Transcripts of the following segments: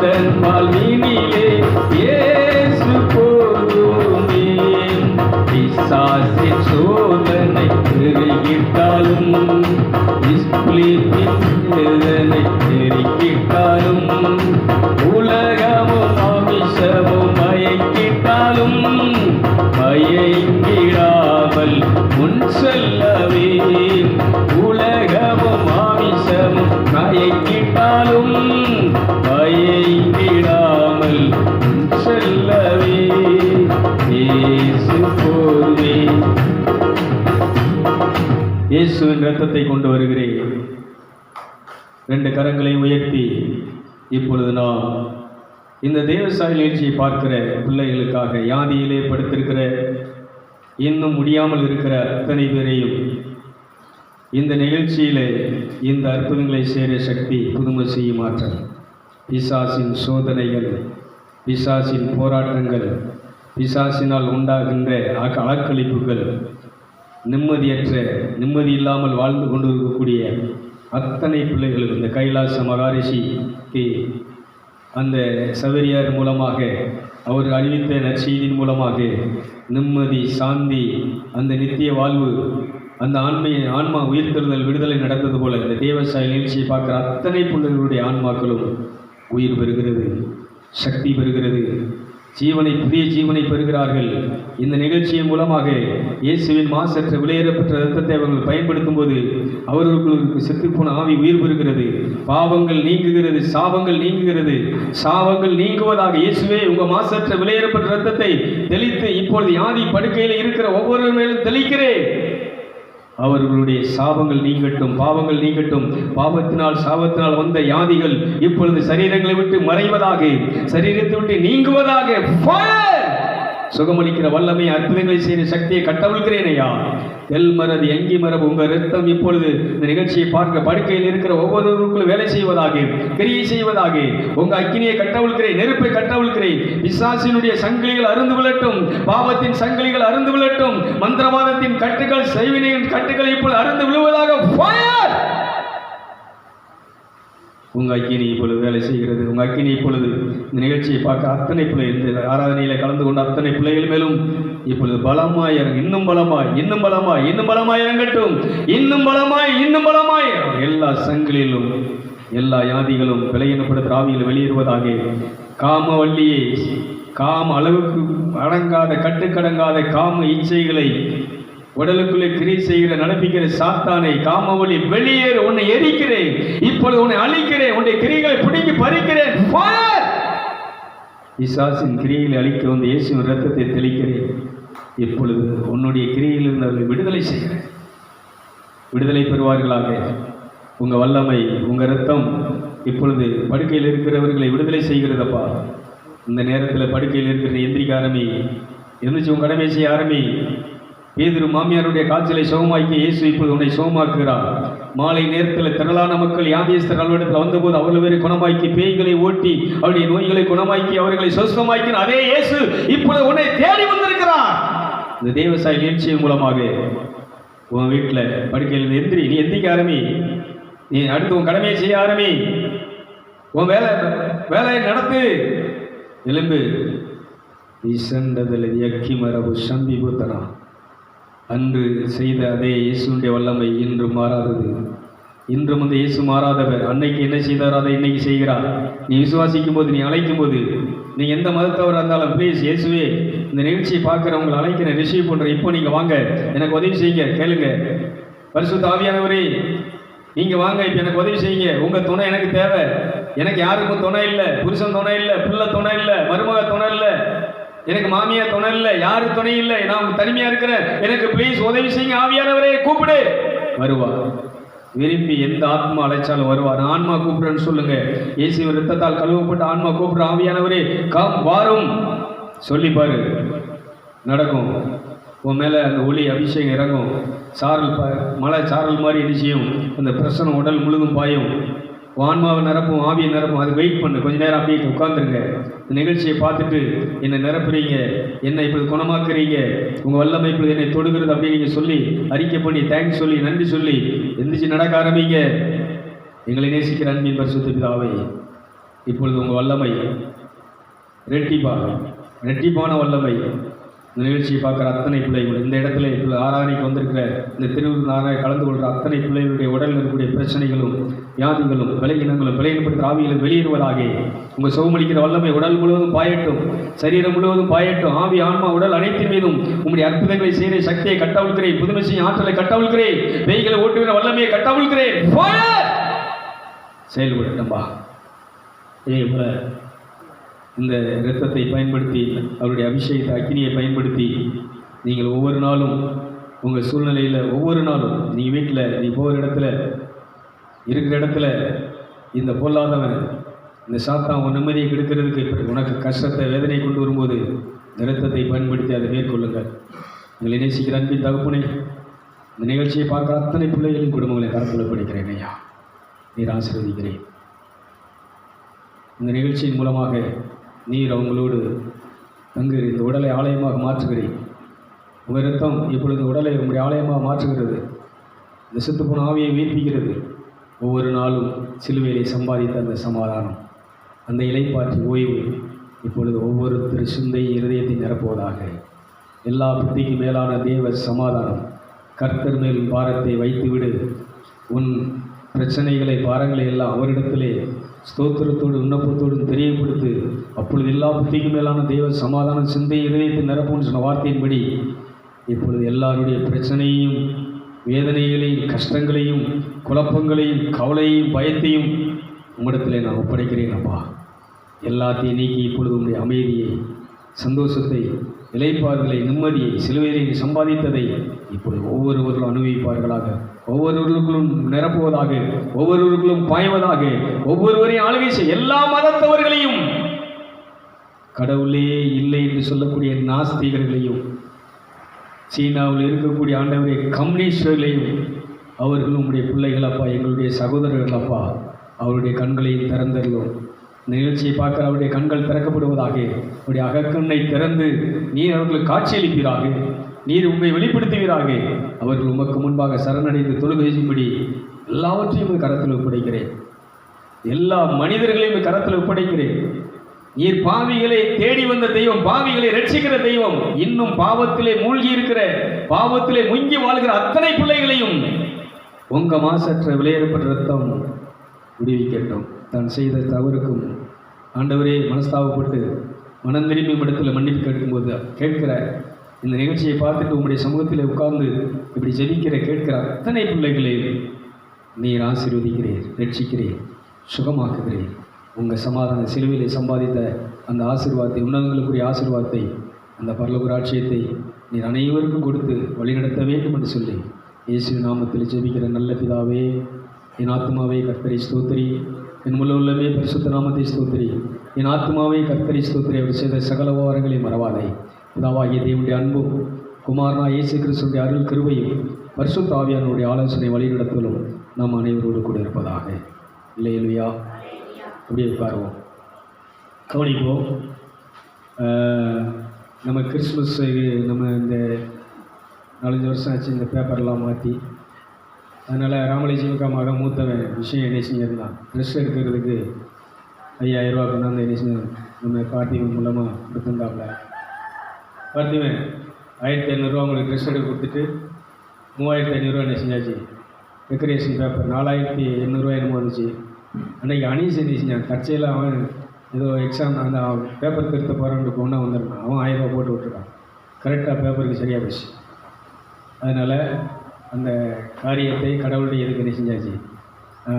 எந்த வாழ்வினிலே இயேசு போதுமே பிசாசின் சோதனை பெருகிட்டாலும் வேதனை பெருகிட்டாலும் உலகமும் அமிஷமும் மயக்கிட்டாலும் மயங்கிடாமல் முன் செல்லவே இயேசுவின் ரத்தத்தை கொண்டு வருகிறேன். ரெண்டு கரங்களை உயர்த்தி இப்பொழுது நாம் இந்த தேவசாய நிகழ்ச்சியை பார்க்கிற பிள்ளைகளுக்காக யாதியிலே படுத்திருக்கிற இன்னும் முடியாமல் இருக்கிற அத்தனை பேரையும் இந்த நிகழ்ச்சியிலே இந்த அற்புதங்களை சேர சக்தி புதுமை செய்யும் ஆற்றல் பிசாசின் சோதனைகள் பிசாசின் போராட்டங்கள் பிசாசினால் உண்டாகின்ற ஆக்களிப்புகள் நிம்மதியற்ற நிம்மதி இல்லாமல் வாழ்ந்து கொண்டு இருக்கக்கூடிய அத்தனை பிள்ளைகளும் இந்த கைலாச மகாரிஷிக்கு அந்த சவரியார் மூலமாக அவர் அறிவித்த நற்செய்தியின் மூலமாக நிம்மதி சாந்தி அந்த நித்திய வாழ்வு அந்த ஆண்மை ஆன்மா உயிர்த்தெழுதல் விடுதலை நடந்தது போல இந்த தேவசாய நிகழ்ச்சியை பார்க்குற அத்தனை பிள்ளைகளுடைய ஆன்மாக்களும் உயிர் பெறுகிறது சக்தி பெறுகிறது ஜீவனை புதிய ஜீவனை பெறுகிறார்கள். இந்த நிகழ்ச்சியின் மூலமாக இயேசுவின் மாசற்ற விலையேறப்பட்ட ரத்தத்தை அவர்கள் பயன்படுத்தும் போது அவர்களுக்கு செத்துப்போன ஆவி உயிர் பெறுகிறது. பாவங்கள் நீங்குகிறது சாபங்கள் நீங்குகிறது. சாபங்கள் நீங்குவதாக இயேசுவே உங்க மாசற்ற விலையேறப்பட்ட ரத்தத்தை தெளித்து இப்பொழுது யாதி படுக்கையில் இருக்கிற ஒவ்வொரு மேலும் தெளிக்கிறேன். அவர்களுடைய சாபங்கள் நீங்கட்டும் பாவங்கள் நீங்கட்டும். பாவத்தினால் சாபத்தினால் வந்த யாதிகள் இப்பொழுது சரீரங்களை விட்டு மறைவதாக சரீரத்தை விட்டு நீங்குவதாக சுகமளிக்கிற வல்லமை அற்புதங்களை செய்கிற சக்தியை கட்டவிழ்கிறேன் ஐயா எல் மரது எங்கி மரபு உங்க ரத்தம் இப்பொழுது இந்த நிகழ்ச்சியை பார்க்க படுக்கையில் இருக்கிற ஒவ்வொருவருக்குள்ளும் வேலை செய்வதாக கிரியை செய்வதாக உங்க அக்கினியை கட்டவிழ்கிறேன் நெருப்பை கட்டவிழ்கிறேன் விசாசினுடைய சங்கிலிகள் அருந்து விழட்டும் பாவத்தின் சங்கிலிகள் அருந்து விழட்டும் மந்திரவாதத்தின் கட்டுகள் செய்வினையின் கட்டுகள் இப்பொழுது அருந்து விழுவதாக ஃபயர் உங்கள் அக்கினி இப்பொழுது வேலை செய்கிறது உங்கள் அக்கினி இப்பொழுது இந்த நிகழ்ச்சியை பார்க்க அத்தனை பிள்ளை இந்த ஆராதனையில் கலந்து கொண்ட அத்தனை பிள்ளைகள் மேலும் இப்பொழுது பலமாய் இன்னும் பலமாய் இன்னும் பலமாய் இன்னும் பலமாய் இறங்கட்டும் இன்னும் பலமாய் இன்னும் பலமாய். எல்லா சங்கிலும் எல்லா யாதிகளும் விலையினப்படுத்த ஆவியில் வெளியேறுவதாக காம வள்ளியே காம அளவுக்கு அடங்காத கட்டுக்கடங்காத காம இச்சைகளை உடலுக்குள்ளே கிரி செய்கிற நடப்பிக்கிற சாத்தானை காமவழி வெளியேறு உன்னை எரிக்கிறேன். இப்பொழுது உன்னை அழிக்கிறேன். உன்னுடைய கிரிகளை பிடிங்கி பறிக்கிறேன். இசாசின் கிரியில் அழிக்க வந்து இயேசுவின் ரத்தத்தை தெளிக்கிறேன். இப்பொழுது உன்னுடைய கிரியிலிருந்து அவர்களை விடுதலை செய்கிறேன். விடுதலை பெறுவார்களாக. உங்கள் வல்லமை உங்கள் ரத்தம் இப்பொழுது படுக்கையில் இருக்கிறவர்களை விடுதலை செய்கிறதப்பா? இந்த நேரத்தில் படுக்கையில் இருக்கிற எந்திரிக்க ஆரம்பி எந்திரிச்சு உன் கடமை செய்ய ஆரம்பி பேதுரு மாமியாருடைய காய்ச்சலை சுகமாக்கி இயேசு இப்போது உன்னை சுகமாக்குகிறார் மாலை நேரத்தில் திரளான மக்கள் யாதேஸ்தர் அலுவலகத்தில் வந்தபோது அவ்வளவு பேரை குணமாக்கி பேய்களை ஓட்டி அவருடைய நோய்களை குணமாக்கி அவர்களை சுஸ்தமாக்கின அதே இயேசு இப்பொழுது உன்னை தேடி வந்திருக்கிறார். இந்த தேவசாய நிகழ்ச்சியின் மூலமாக உன் வீட்டில் படுக்கையில் எந்திரி நீ எந்திரிக்க ஆரம்பி. நீ அடுத்து உன் கடமையை செய்ய ஆரம்பி. உன் வேலை வேலையை நடத்து. எலும்பு இசண்டதில் எக்கி மரபு சம்பி புத்தனா அன்று செய்த அதே இயேசுடைய வல்லமை இன்று மாறாதது. இன்றும் அந்த இயேசு மாறாதவர். அன்னைக்கு என்ன செய்தாரோ? அதை இன்னைக்கு செய்கிறார். நீ விசுவாசிக்கும் போது நீ அழைக்கும் போது நீ எந்த மதத்தவராக இருந்தாலும் ப்ளீஸ் இயேசுவே இந்த நிகழ்ச்சியை பார்க்குறவங்களை அழைக்கிறேன் ரிசீவ் பண்ணுறேன் இப்போ நீங்கள் வாங்க. எனக்கு உதவி செய்யுங்க. கேளுங்க. பரிசு தாவியானவரே நீங்க வாங்க. இப்போ எனக்கு உதவி செய்யுங்க. உங்க துணை எனக்கு தேவை. எனக்கு யாருக்கும் துணை இல்லை. புருஷன் துணை இல்லை. பிள்ளை துணை இல்லை. மருமக துணை இல்லை. எனக்கு மாமியா துணை இல்லை யாரு துணை இல்லை? நான் தனிமையா இருக்கிறேன். எனக்கு ப்ளீஸ் உதவி செய்யுங்க ஆவியானவரே கூப்பிடு. வருவா. விரும்பி எந்த ஆத்மா அழைச்சாலும் வருவார் ஆன்மா கூப்பிடுறேன்னு சொல்லுங்க. இயேசுவின் ரத்தத்தால் கழுவப்பட்ட ஆன்மா கூப்பிடுற ஆவியானவரே கா வாரும். சொல்லி பாரு. நடக்கும். உன் மேலே அந்த ஒளி அபிஷேகம் இறங்கும். சாரல் மழை மலை சாரல் மாதிரி என்ன செய்யும் அந்த பிரசனம் உடல் முழுதும் பாயும். வான்மாவை நிரப்பும் ஆவியை நிரப்பும் அது வெயிட் பண்ணு. கொஞ்ச நேரம் அப்படியே உட்காந்துருங்க இந்த நிகழ்ச்சியை பார்த்துட்டு என்னை நிரப்புறீங்க என்னை இப்படி குணமாக்குறீங்க உங்கள் வல்லமை இப்படி என்னை தொடுகிறது அப்படின்னு நீங்கள் சொல்லி அறிக்கை பண்ணி தேங்க்ஸ் சொல்லி நன்றி சொல்லி எந்திரிச்சு நடக்க ஆரம்பிங்க. எங்களை நேசிக்கிற அன்பின் பரிசுத்த பிதாவை இப்பொழுது உங்கள் வல்லமை ரெட்டிப்பாக ரெட்டிப்பான வல்லமை. இந்த நிகழ்ச்சியை பார்க்குற அத்தனை பிள்ளைகள் இந்த இடத்துல இப்போ ஆராதனைக்கு வந்திருக்கிற இந்த திருவிழா கலந்து கொள்கிற அத்தனை பிள்ளைகளுடைய உடலில் இருக்கக்கூடிய பிரச்சனைகளும் வியாதிகளும் விலகினங்களும் விலகினப்படுத்துகிற ஆவிகளும் வெளியேறுவதாக. உங்கள் சுகமளிக்கிற வல்லமை உடல் முழுவதும் பாயட்டும். சரீரம் முழுவதும் பாயட்டும். ஆவி ஆன்மா உடல் அனைத்தின் மீதும் உங்களுடைய அற்புதங்களை செய்கிற சக்தியை கட்டவிழ்கிறேன் புதுமை செய்யும் ஆற்றலை கட்டவிழ்கிறேன் வெய்களை ஓட்டுகிற வல்லமையை கட்டவிழ்கிறேன் Fire! இதே போல இந்த இரத்தத்தை பயன்படுத்தி அவருடைய அபிஷேகத்தை அக்கினியை பயன்படுத்தி நீங்கள் ஒவ்வொரு நாளும் உங்கள் சூழ்நிலையில் ஒவ்வொரு நாளும் நீங்கள் வீட்டில் நீ போகிற இடத்துல இருக்கிற இடத்துல இந்த பொல்லாதவன் இந்த சாத்தான் உன் நிம்மதியை கெடுக்கிறதுக்கு உனக்கு கஷ்டத்தை வேதனை கொண்டு வரும்போது இந்த பயன்படுத்தி அதை மேற்கொள்ளுங்கள். உங்களை நேசிக்கிற அன்பின் தகப்பனே இந்த நிகழ்ச்சியை பார்க்குற அத்தனை பிள்ளைகளின் குடும்பங்களை கருத்தில் படிக்கிறேன் ஐயா. நீர் ஆசீர்வதிக்கிறேன். இந்த நிகழ்ச்சியின் மூலமாக நீர் அவங்களோடு அங்கு இந்த உடலை ஆலயமாக மாற்றுகிறேன் உங்கள் ரத்தம் இப்பொழுது உடலை உங்களுடைய ஆலயமாக மாற்றுகிறது. இந்த செத்துப்போன ஆவியை உயிர்ப்பிக்கிறது ஒவ்வொரு நாளும் சிலுவையிலே சம்பாதித்த அந்த சமாதானம் அந்த இலைப்பாற்றி ஓய்வு இப்பொழுது ஒவ்வொருத்தர் சிந்தை இருதயத்தை நிரப்புவதாக. எல்லா புத்திக்கு மேலான தேவ சமாதானம் கர்த்தர் மேல் பாரத்தை வைத்துவிடு. உன் பிரச்சனைகளை பாரங்களை எல்லாம் அவரிடத்திலே ஸ்தோத்திரத்தோடு விண்ணப்பத்தோடும் தெரியப்படுத்து. அப்பொழுது எல்லா புத்திக்கு மேலான தெய்வ சமாதான சிந்தை இதயத்தை நிரப்பும்னு சொன்ன வார்த்தையின்படி இப்பொழுது எல்லாருடைய பிரச்சனையையும் வேதனைகளையும் கஷ்டங்களையும் குழப்பங்களையும் கவலையும் பயத்தையும் உம்மிடத்திலே நான் ஒப்படைக்கிறேன் அப்பா. எல்லாத்தையும் நீக்கி இப்பொழுது உங்களுடைய அமைதியை சந்தோஷத்தை இலைப்பார்களை நிம்மதியை சிலுவையிலே சம்பாதித்ததை இப்பொழுது ஒவ்வொருவர்களும் அனுபவிப்பார்களாக. ஒவ்வொருவர்களும் நிரப்புவதாக ஒவ்வொருவர்களும் பாய்வதாக ஒவ்வொருவரையும் ஆளுகை செய்ய எல்லா மதத்தவர்களையும் கடவுளே இல்லை என்று சொல்லக்கூடிய நாஸ்திகர்களையும் சீனாவில் இருக்கக்கூடிய ஆண்டவரை கம்யூனிஸ்டர்களையும் அவர்களும் உங்களுடைய பிள்ளைகள் அப்பா எங்களுடைய சகோதரர்கள் அப்பா அவருடைய கண்களையும் திறந்தருளும். நிகழ்ச்சியை பார்க்கிற அவருடைய கண்கள் திறக்கப்படுவதாக அவருடைய அகக்கண்ணை திறந்து நீர் அவர்களுக்கு காட்சியளிப்பீராக நீர் உண்மை வெளிப்படுத்துவீராக. அவர்கள் உமக்கு முன்பாக சரணடைந்து தொழுகை செய்யும்படி எல்லாவற்றையும் கரத்தில் ஒப்படைக்கிறேன். எல்லா மனிதர்களையும் கரத்தில் ஒப்படைக்கிறேன். பாவிகளை தேடி வந்த தெய்வம் பாவிகளை ரட்சிக்கிற தெய்வம். இன்னும் பாவத்திலே மூழ்கி இருக்கிற பாவத்திலே முங்கி வாழ்கிற அத்தனை பிள்ளைகளையும் உங்க மாசற்ற விளையாடப்பட்ட ரத்தம் விடுவிக்கட்டும். தான் செய்த தவறுக்கும் ஆண்டவரே மனஸ்தாபப்பட்டு மனம் திரும்பி இடத்துல மன்னிப்பு கேட்கும்போது கேட்கிற இந்த நிகழ்ச்சியை பார்த்துட்டு உங்களுடைய சமூகத்தில் உட்கார்ந்து இப்படி ஜெபிக்கிற கேட்கிற அத்தனை பிள்ளைகளையும் நீர் ஆசீர்வதிக்கிறீர் ரட்சிக்கிறீர் சுகமாக்குகிறீர். உங்கள் சமாதான சிலுவையிலே சம்பாதித்த அந்த ஆசிர்வாதத்தை உன்னதங்களுக்குரிய ஆசிர்வாதத்தை அந்த பரலோக ராட்சியத்தை நீர் அனைவருக்கும் கொடுத்து வழிநடத்த வேண்டும் என்று சொல்லி இயேசு நாமத்தில் ஜெபிக்கிற நல்ல பிதாவே என் ஆத்மாவே கர்த்தரை ஸ்தோத்திரி. என் முள்ள உள்ளமே பரிசுத்த நாமத்தை ஸ்தோத்திரி. என் ஆத்மாவே கர்த்தரி ஸ்தோத்திரி. அவர் செய்த சகல வாரங்களை மறவாதே. பிதாவாகிய தேவனுடைய அன்பும் குமாரனா இயேசு கிறிஸ்துடைய அருள் கிருவையும் பரிசுத்த ஆவியானுடைய ஆலோசனை வழிநடத்தலும் நாம் அனைவரோடு கூட இருப்பதாக. இல்லையா? அப்படியே உட்காருவோம் கவனிப்போம் நம்ம கிறிஸ்மஸ் நம்ம இந்த நாலஞ்சு வருஷம் ஆச்சு இந்த பேப்பர்லாம் மாற்றி அதனால் ராமலிஜிமுக மகன் மூத்தவன் விஷயம் என்ன செஞ்சிருந்தான் ட்ரெஸ் எடுக்கிறதுக்கு ஐயாயிரம் ரூபா கொண்டாந்து என்ன செஞ்சான் நம்ம பார்த்திவன் மூலமாக கொடுத்துருந்தாப்புல. பார்த்திவன் ஆயிரத்தி ஐநூறுரூவா உங்களுக்கு ட்ரெஸ் எடுக்க கொடுத்துட்டு மூவாயிரத்தி ஐநூறுரூவா என்ன செஞ்சாச்சு? டெக்கரேஷன் பேப்பர் நாலாயிரத்தி எண்ணூறுரூவா என்னமோ வந்துச்சு. அன்றைக்கி அனீஸ் என்ன செஞ்சான் அவன் ஏதோ எக்ஸாம் அந்த பேப்பர் திருத்த போகிறான்னு பொண்ணாக வந்திருக்கான். அவன் ஆயிரம் ரூபா போட்டு விட்டுருக்கான். கரெக்டாக பேப்பருக்கு சரியாக போச்சு. அதனால் அந்த காரியத்தை கடவுளுடைய இதுக்கு என்ன செஞ்சாச்சு?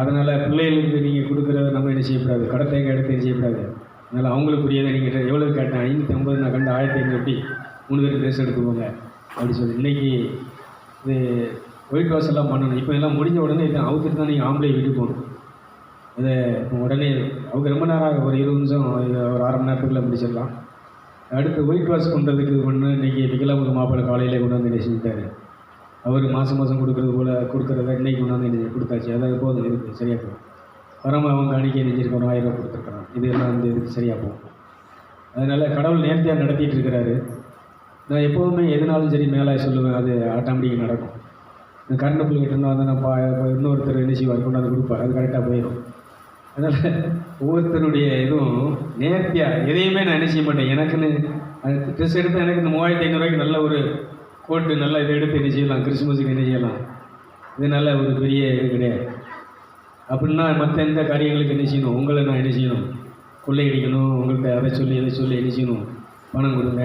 அதனால் பிள்ளைகளுக்கு நீங்கள் கொடுக்குறத நம்ம என்ன செய்யக்கூடாது? கடத்தேங்க எடுத்து என்ன செய்யக்கூடாது. அதனால் அவங்களுக்குரியதை நீங்கள் எவ்வளோ கேட்டேன்? ஐநூற்றி ஐம்பது நான் கண்டு ஆயிரத்தி ஐநூறு எப்படி? மூணு பேர் ட்ரெஸ் எடுத்துக்கோங்க அப்படி சொல்லி. இன்றைக்கி இது ஒயிட் வாஷ் எல்லாம் பண்ணணும். இப்போ எல்லாம் முடிஞ்ச உடனே இதை அவுத்துட்டு தான் நீங்கள் ஆம்பளை வீட்டுக்கு போகணும். இது உடனே அவங்க ரொம்ப நேரம் ஒரு இருபது நிமிஷம் ஒரு அரை மணி நேரத்துக்குள்ளே முடிச்சிடலாம். அடுத்து ஒயிட் வாஷ் பண்ணுறதுக்கு ஒன்று இன்றைக்கி விக்கலாமுக மாப்பிள்ளை காலையிலே கொண்டு வந்து என்ன செஞ்சுட்டாரு? அவர் மாதம் மாதம் கொடுக்குறது போல் கொடுக்குறத இன்னைக்கு கொண்டு வந்து என்ன கொடுத்தாச்சு? அதாவது போதும் இதுக்கு சரியாக போகும் வரம அவங்க அன்றைக்கி நெஞ்சிருக்கணும் ஆயிரம் ரூபா இது எல்லாம் வந்து இதுக்கு சரியாக போகும். அதனால் கடவுள் நேர்த்தியாக நடத்திட்டு இருக்கிறாரு. நான் எப்போதுமே எதுனாலும் சரி மேலே சொல்லுவேன் அது ஆட்டோமேட்டிக்காக நடக்கும். இந்த கரண்ட் பில் கிட்டேருந்து வந்து நான் பா இன்னொருத்தர் என்ன செய்வார்? கொண்டாந்து கொடுப்பார். அது கரெக்டாக போயிடும். அதனால் ஒவ்வொருத்தருடைய இதுவும் நேர்த்தியாக எதையுமே நான் என்ன செய்ய மாட்டேன். எனக்குன்னு ட்ரெஸ் எடுத்து எனக்கு இந்த மூவாயிரத்தி ஐநூறுரூவாய்க்கு நல்ல ஒரு கோட்டு நல்ல இதை எடுத்து என்ன செய்யலாம் கிறிஸ்மஸுக்கு என்ன செய்யலாம். இது நல்ல ஒரு பெரிய இது கிடையாது. அப்படின்னா மற்ற எந்த காரியங்களுக்கு என்ன செய்யணும்? உங்களை நான் என்ன செய்யணும்? கொள்ளையடிக்கணும். உங்கள்கிட்ட அதை சொல்லி இதை சொல்லி என்ன செய்யணும்? பணம் கொடுங்க.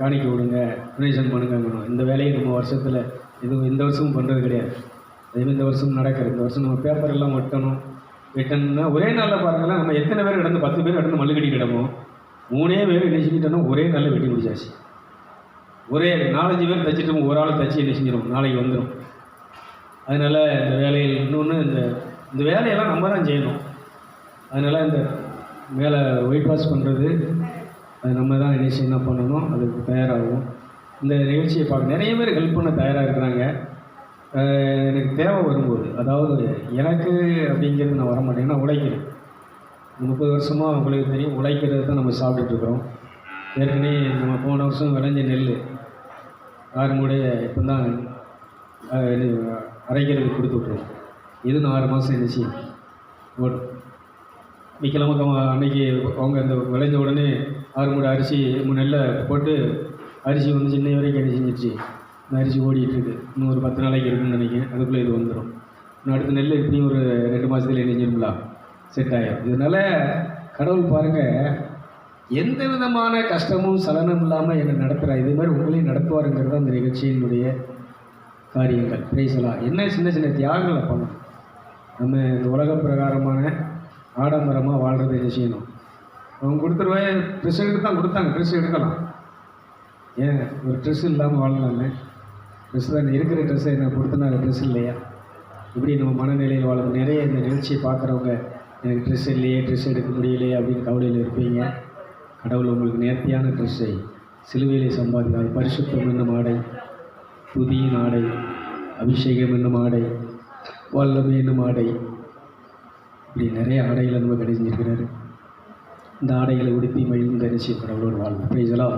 காணிக்க விடுங்க. டொனேஷன் பண்ணுங்கங்கணும். இந்த வேலையை நம்ம வருஷத்தில் இது இந்த வருஷமும் பண்ணுறது கிடையாது. அதேமாதிரி இந்த வருஷம் நடக்கிறது இந்த வருஷம் நம்ம பேப்பர் எல்லாம் ஒட்டணும். வெட்டணும்னா ஒரே நாளில் பாருங்களேன் நம்ம எத்தனை பேர் கிடந்து பத்து பேர் கிடந்து மல்லுக்கடி கிடமோ மூணே பேர் என்ன செஞ்சுட்டோம்னா ஒரே நாளில் வெட்டி முடிச்சாச்சு. ஒரே நாலஞ்சு பேர் தைச்சிட்டோம் ஒரு ஆள் தைச்சி என்ன செஞ்சிடும் நாளைக்கு வந்துடும் அதனால் இந்த வேலையில் இன்னொன்று இந்த இந்த வேலையெல்லாம் நம்ம தான் செய்யணும். அதனால் இந்த வேலை ஒயிட் வாஷ் பண்ணுறது அது நம்ம தான் நிகழ்ச்சி என்ன பண்ணணும் அதுக்கு தயாராகும் இந்த நிகழ்ச்சியை பார்க்க நிறைய பேர் ஹெல்ப் பண்ண தயாராக இருக்கிறாங்க. எனக்கு தேவை வரும்போது அதாவது எனக்கு அப்படிங்கிறது நான் வர மாட்டேங்கன்னா உழைக்கிறேன். முப்பது வருஷமாக உங்களுக்கு தெரியும் உழைக்கிறது தான் நம்ம சாப்பிட்டுட்டு இருக்கிறோம். ஏற்கனவே நம்ம போன வருஷம் விளைஞ்ச நெல் ஆறு மூடைய இப்போ தான் அரைக்கிறதுக்கு கொடுத்து விட்ருவோம் இது நான் ஆறு மாதம் இருந்துச்சு. ஓட் விற்கலாம அன்னைக்கு அவங்க அந்த விளைஞ்ச உடனே ஆறு மூடை அரிசி மூணு நெல்லை போட்டு அரிசி வந்து சின்ன வரைக்கும் அரிசி செஞ்சிருச்சு. அரிசி ஓடிட்டுருக்கு. இன்னும் ஒரு பத்து நாளைக்கு இருக்குன்னு நினைக்கிறேன். அதுக்குள்ளே இது வந்துடும் இன்னும் அடுத்த நெல் எப்படியும் ஒரு ரெண்டு மாதத்துல நெஞ்சிருங்களா செட் ஆகிடும் இதனால கடவுள் பாருங்கள் எந்த விதமான கஷ்டமும் சலனம் இல்லாமல் என்னை நடத்துகிறா இதே மாதிரி உங்களையும் நடத்துவாருங்கிறது அந்த நிகழ்ச்சியினுடைய காரியங்கள். பிரைசலாம் என்ன சின்ன சின்ன தியாகங்களை பண்ணணும். நம்ம இந்த உலக பிரகாரமான ஆடம்பரமாக வாழ்கிறத என்ன செய்யணும்? அவங்க கொடுத்துருவேன் ட்ரெஸ் எடுத்து தான் கொடுத்தாங்க. ட்ரெஸ் எடுக்கலாம். ஏன்? ஒரு ட்ரெஸ் இல்லாமல் வாழலாமே ட்ரெஸ் தான் இருக்கிற ட்ரெஸ்ஸை என்ன கொடுத்தனா ட்ரெஸ் இல்லையா? இப்படி நம்ம மனநிலையில் வாழணும் நிறைய இந்த நிகழ்ச்சியை பார்க்குறவங்க எனக்கு ட்ரெஸ் இல்லையே ட்ரெஸ் எடுக்க முடியலையே அப்படின்னு கவலையில் இருப்பீங்க. கடவுள் உங்களுக்கு நேர்த்தியான ட்ரெஸ்ஸை சிலுவையிலே சம்பாதிக்கிறார் பரிசுத்தம் என்னும் ஆடை புதியின் ஆடை அபிஷேகம் என்னும் ஆடை வல்லமை என்னும் ஆடை. இப்படி நிறைய ஆடைகளை நம்ம கிடைச்சிருக்கிறாரு இந்த ஆடைகளை உடுத்தி மகிழ்ந்த நிச்சயம் கடவுளோடு வாழ்வு பிரைசலா